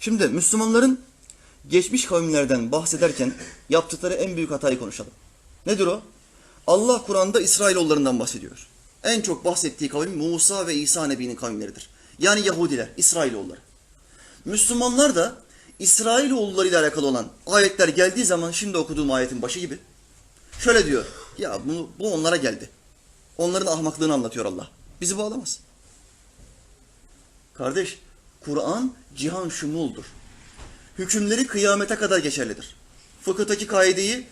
Şimdi Müslümanların geçmiş kavimlerden bahsederken yaptıkları en büyük hatayı konuşalım. Nedir o? Allah Kur'an'da İsrailoğullarından bahsediyor. En çok bahsettiği kavim Musa ve İsa Nebi'nin kavimleridir. Yani Yahudiler, İsrailoğulları. Müslümanlar da İsrailoğulları ile alakalı olan ayetler geldiği zaman şimdi okuduğum ayetin başı gibi şöyle diyor. Ya bu, bu onlara geldi. Onların ahmaklığını anlatıyor Allah. Bizi bağlamaz. Kardeş, Kur'an cihan şumuldur. Hükümleri kıyamete kadar geçerlidir. Fıkıhtaki kaideyi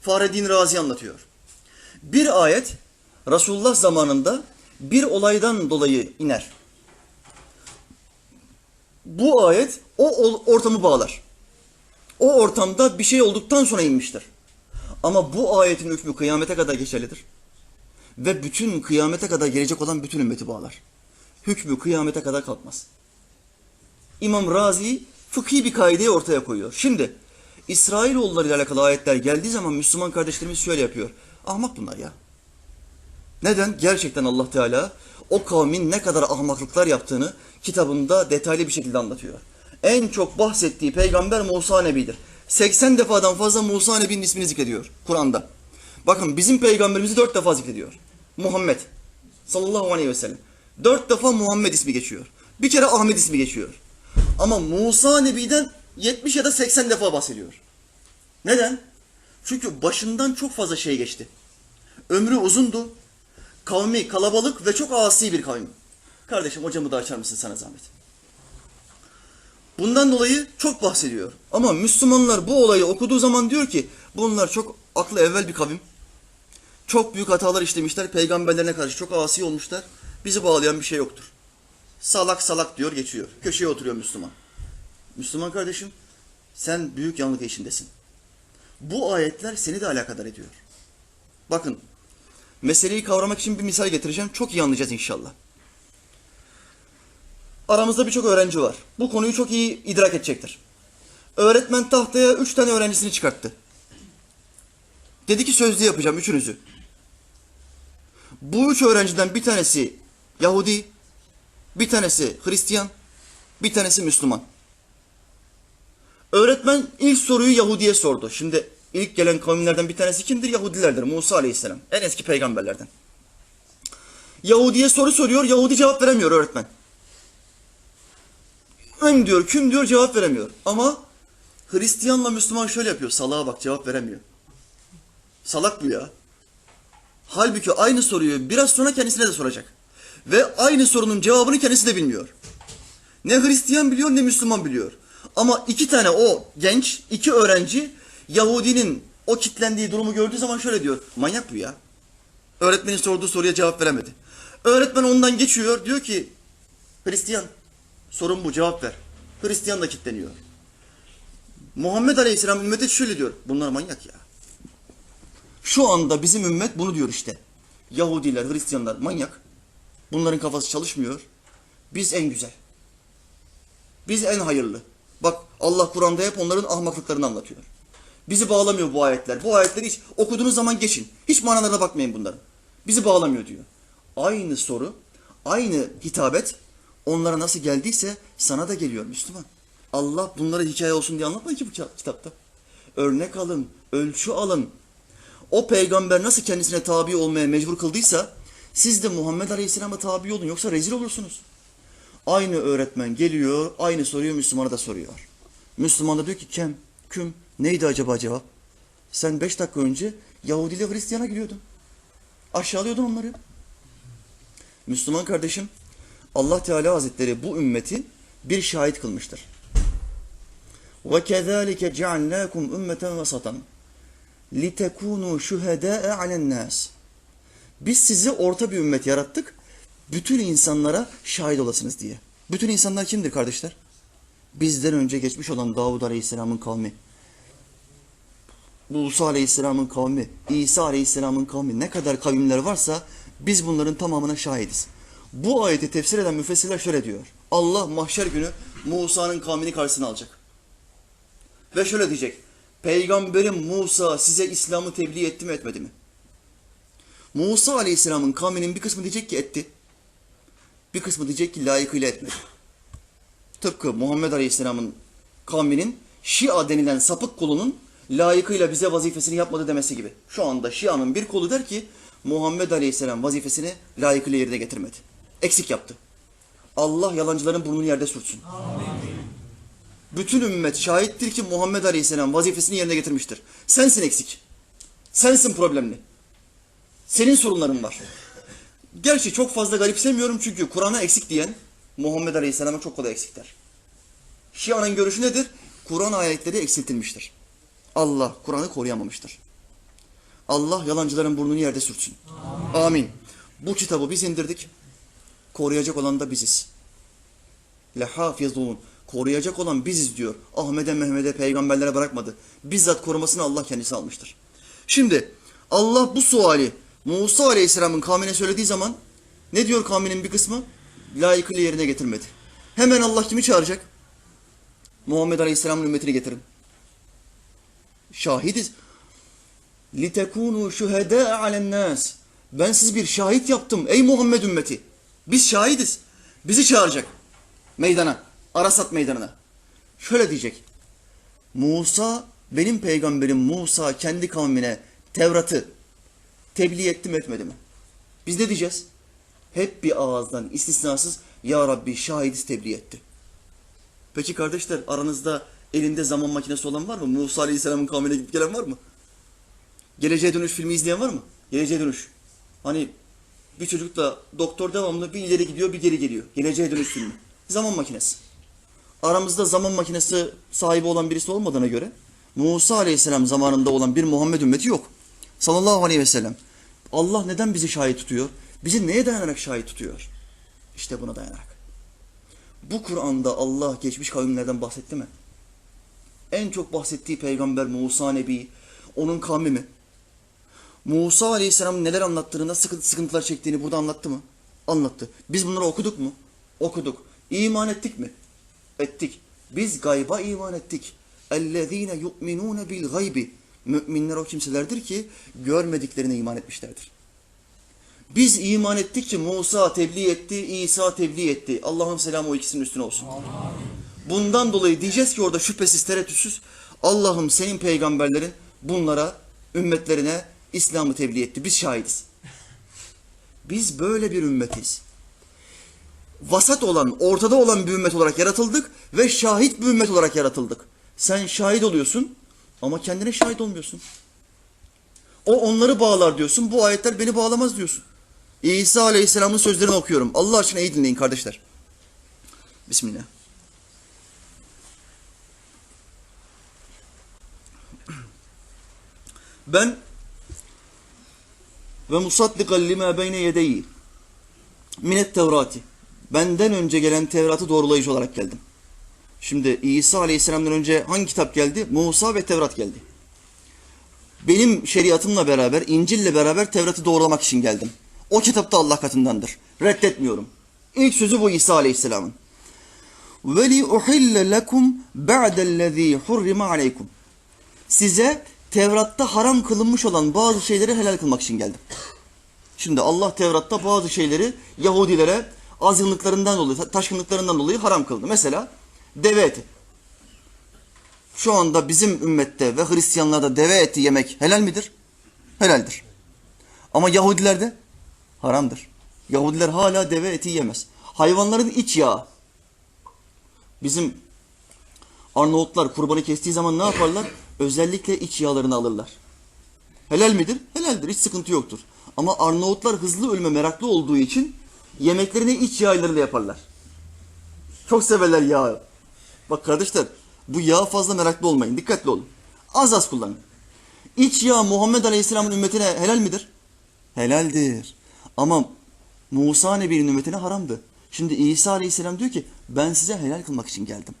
Fahreddin Razi anlatıyor. Bir ayet Resulullah zamanında bir olaydan dolayı iner. Bu ayet o ortamı bağlar. O ortamda bir şey olduktan sonra inmiştir. Ama bu ayetin hükmü kıyamete kadar geçerlidir. Ve bütün kıyamete kadar gelecek olan bütün ümmeti bağlar. Hükmü kıyamete kadar kalkmaz. İmam Razi fıkhi bir kaideyi ortaya koyuyor. Şimdi İsrailoğulları ile alakalı ayetler geldiği zaman Müslüman kardeşlerimiz şöyle yapıyor. Ahmak bunlar ya. Neden? Gerçekten Allah Teala o kavmin ne kadar ahmaklıklar yaptığını kitabında detaylı bir şekilde anlatıyor. En çok bahsettiği peygamber Musa Nebi'dir. 80 defadan fazla Musa Nebi'nin ismini zikrediyor Kur'an'da. Bakın bizim peygamberimizi 4 defa zikrediyor. Muhammed sallallahu aleyhi ve sellem. 4 defa Muhammed ismi geçiyor. Bir kere Ahmet ismi geçiyor. Ama Musa Nebi'den 70 ya da 80 defa bahsediyor. Neden? Çünkü başından çok fazla şey geçti. Ömrü uzundu. Kavmi kalabalık ve çok asi bir kavim. Kardeşim hocamı da açar mısın sana zahmet? Bundan dolayı çok bahsediyor. Ama Müslümanlar bu olayı okuduğu zaman diyor ki bunlar çok aklı evvel bir kavim. Çok büyük hatalar işlemişler. Peygamberlerine karşı çok asi olmuşlar. Bizi bağlayan bir şey yoktur. Salak salak diyor geçiyor. Köşeye oturuyor Müslüman. Müslüman kardeşim sen büyük yanlık içindesin. Bu ayetler seni de alakadar ediyor. Bakın meseleyi kavramak için bir misal getireceğim. Çok iyi anlayacağız inşallah. Aramızda birçok öğrenci var. Bu konuyu çok iyi idrak edecektir. Öğretmen tahtaya üç tane öğrencisini çıkarttı. Dedi ki sözlü yapacağım üçünüzü. Bu üç öğrenciden bir tanesi Yahudi, bir tanesi Hristiyan, bir tanesi Müslüman. Öğretmen ilk soruyu Yahudi'ye sordu. Şimdi ilk gelen kavimlerden bir tanesi kimdir? Yahudilerdir. Musa Aleyhisselam. En eski peygamberlerden. Yahudi'ye soru soruyor. Yahudi cevap veremiyor öğretmen. Ön diyor, küm diyor cevap veremiyor. Ama Hristiyanla Müslüman şöyle yapıyor. Salağa bak cevap veremiyor. Salak bu ya. Halbuki aynı soruyu biraz sonra kendisine de soracak. Ve aynı sorunun cevabını kendisi de bilmiyor. Ne Hristiyan biliyor ne Müslüman biliyor. Ama iki tane o genç, iki öğrenci Yahudinin o kitlendiği durumu gördüğü zaman şöyle diyor. Manyak bu ya. Öğretmenin sorduğu soruya cevap veremedi. Öğretmen ondan geçiyor. Diyor ki Hristiyan sorun bu cevap ver. Hristiyan da kitleniyor. Muhammed Aleyhisselam ümmete şöyle diyor. Bunlar manyak ya. Şu anda bizim ümmet bunu diyor işte. Yahudiler, Hristiyanlar manyak. Bunların kafası çalışmıyor. Biz en güzel. Biz en hayırlı. Bak Allah Kur'an'da hep onların ahmaklıklarını anlatıyor. Bizi bağlamıyor bu ayetler. Bu ayetleri hiç okuduğunuz zaman geçin. Hiç manalarına bakmayın bunların. Bizi bağlamıyor diyor. Aynı soru, aynı hitabet onlara nasıl geldiyse sana da geliyor Müslüman. Allah bunları hikaye olsun diye anlatmadı ki bu kitapta. Örnek alın, ölçü alın. O peygamber nasıl kendisine tabi olmaya mecbur kıldıysa siz de Muhammed Aleyhisselam'a tabi olun yoksa rezil olursunuz. Aynı öğretmen geliyor, aynı soruyu Müslümana da soruyor. Müslüman da diyor ki kem, küm, neydi acaba cevap? Sen beş dakika önce Yahudi ile Hristiyan'a gidiyordun. Aşağılıyordun onları. Müslüman kardeşim, Allah Teala Hazretleri bu ümmeti bir şahit kılmıştır. وَكَذَٰلِكَ جَعَلْنَاكُمْ اُمَّةً وَسَطًا لِتَكُونُوا شُهَدَاءَ عَلَى النَّاسِ biz sizi orta bir ümmet yarattık. Bütün insanlara şahit olasınız diye. Bütün insanlar kimdir kardeşler? Bizden önce geçmiş olan Davud Aleyhisselam'ın kavmi. Musa Aleyhisselam'ın kavmi, İsa Aleyhisselam'ın kavmi ne kadar kavimler varsa biz bunların tamamına şahidiz. Bu ayeti tefsir eden müfessirler şöyle diyor. Allah mahşer günü Musa'nın kavmini karşısına alacak. Ve şöyle diyecek. Peygamberim Musa size İslam'ı tebliğ etti mi etmedi mi? Musa Aleyhisselam'ın kavminin bir kısmı diyecek ki etti. Bir kısmı diyecek ki layıkıyla etmedi. tıpkı Muhammed Aleyhisselam'ın kavminin Şia denilen sapık kolunun layıkıyla bize vazifesini yapmadı demesi gibi. Şu anda Şia'nın bir kolu der ki Muhammed Aleyhisselam vazifesini layıkıyla yerine getirmedi. Eksik yaptı. Allah yalancıların burnunu yerde sürtsün. Bütün ümmet şahittir ki Muhammed Aleyhisselam vazifesini yerine getirmiştir. Sensin eksik. Sensin problemli. Senin sorunların var. Gerçi çok fazla garipsemiyorum çünkü Kur'an'a eksik diyen Muhammed Aleyhisselam'a çok kolay eksik der. Şia'nın görüşü nedir? Kur'an ayetleri eksiltilmiştir. Allah Kur'an'ı koruyamamıştır. Allah yalancıların burnunu yerde sürtsün. Amin. Bu kitabı biz indirdik. Koruyacak olan da biziz. Lehafizun. Koruyacak olan biziz diyor. Ahmet'e, Mehmet'e, peygamberlere bırakmadı. Bizzat korumasını Allah kendisi almıştır. Şimdi Allah bu suali Musa Aleyhisselam'ın kavmine söylediği zaman ne diyor kavminin bir kısmı? Layıkıyla yerine getirmedi. Hemen Allah kimi çağıracak? Muhammed Aleyhisselam'ın ümmetini getirin. Şahidiz. لِتَكُونُوا شُهَدَاءَ عَلَى النَّاسِ Ben siz bir şahit yaptım ey Muhammed ümmeti. Biz şahidiz. Bizi çağıracak. Meydana. Arasat meydanına. Şöyle diyecek. Musa, benim peygamberim Musa kendi kavmine Tevrat'ı tebliğ etti mi etmedi mi? Biz ne diyeceğiz? Hep bir ağızdan istisnasız Ya Rabbi şahidiz tebliğ etti. Peki kardeşler aranızda elinde zaman makinesi olan var mı? Musa Aleyhisselam'ın kavmine gidip gelen var mı? Geleceğe Dönüş filmi izleyen var mı? Geleceğe Dönüş. Hani bir çocukla doktor devamlı bir ileri gidiyor bir geri geliyor. Geleceğe Dönüş filmi. Zaman makinesi. Aramızda zaman makinesi sahibi olan birisi olmadığına göre Musa Aleyhisselam zamanında olan bir Muhammed ümmeti yok. Sallallahu aleyhi ve sellem. Allah neden bizi şahit tutuyor? Bizi neye dayanarak şahit tutuyor? İşte buna dayanarak. Bu Kur'an'da Allah geçmiş kavimlerden bahsetti mi? En çok bahsettiği peygamber Musa Nebi, onun kavmi mi? Musa Aleyhisselam'ın neler anlattığını, nasıl sıkıntı- sıkıntılar çektiğini burada anlattı mı? Anlattı. Biz bunları okuduk mu? Okuduk. İman ettik mi? Ettik. Biz gayba iman ettik. اَلَّذ۪ينَ يُؤْمِنُونَ بِالْغَيْبِ Müminler o kimselerdir ki görmediklerine iman etmişlerdir. Biz iman ettikçe Musa tebliğ etti, İsa tebliğ etti. Allah'ın selamı o ikisinin üstüne olsun. Bundan dolayı diyeceğiz ki orada şüphesiz tereddütsüz Allah'ım senin peygamberlerin bunlara, ümmetlerine İslam'ı tebliğ etti. Biz şahidiz. Biz böyle bir ümmetiz. Vasat olan, ortada olan bir ümmet olarak yaratıldık ve şahit bir ümmet olarak yaratıldık. Sen şahit oluyorsun ama kendine şahit olmuyorsun. O onları bağlar diyorsun. Bu ayetler beni bağlamaz diyorsun. İsa Aleyhisselam'ın sözlerini okuyorum. Allah aşkına iyi dinleyin kardeşler. Bismillah. Ben ve musaddikan lima beyne yedeyi minet tevrati. Benden önce gelen Tevrat'ı doğrulayıcı olarak geldim. Şimdi İsa Aleyhisselam'dan önce hangi kitap geldi? Musa ve Tevrat geldi. Benim şeriatımla beraber, İncil'le beraber Tevrat'ı doğrulamak için geldim. O kitap da Allah katındandır. Reddetmiyorum. İlk sözü bu İsa Aleyhisselam'ın. وَلِي اُحِلَّ لَكُمْ بَعْدَ الَّذ۪ي حُرِّمَ عَلَيْكُمْ Size Tevrat'ta haram kılınmış olan bazı şeyleri helal kılmak için geldim. Şimdi Allah Tevrat'ta bazı şeyleri Yahudilere azgınlıklarından dolayı, ta- taşkınlıklarından dolayı haram kıldı. Mesela deve eti. Şu anda bizim ümmette ve Hristiyanlarda deve eti yemek helal midir? Helaldir. Ama Yahudilerde haramdır. Yahudiler hala deve eti yemez. Hayvanların iç yağı. Bizim Arnavutlar kurbanı kestiği zaman ne yaparlar? Özellikle iç yağlarını alırlar. Helal midir? Helaldir. Hiç sıkıntı yoktur. Ama Arnavutlar hızlı ölüme meraklı olduğu için yemeklerini iç yağlarıyla yaparlar. Çok severler yağı. Bak kardeşler bu yağa fazla meraklı olmayın. Dikkatli olun. Az az kullanın. İç yağ Muhammed Aleyhisselam'ın ümmetine helal midir? Helaldir. Ama Musa Nebi'nin ümmetine haramdı. Şimdi İsa Aleyhisselam diyor ki ben size helal kılmak için geldim.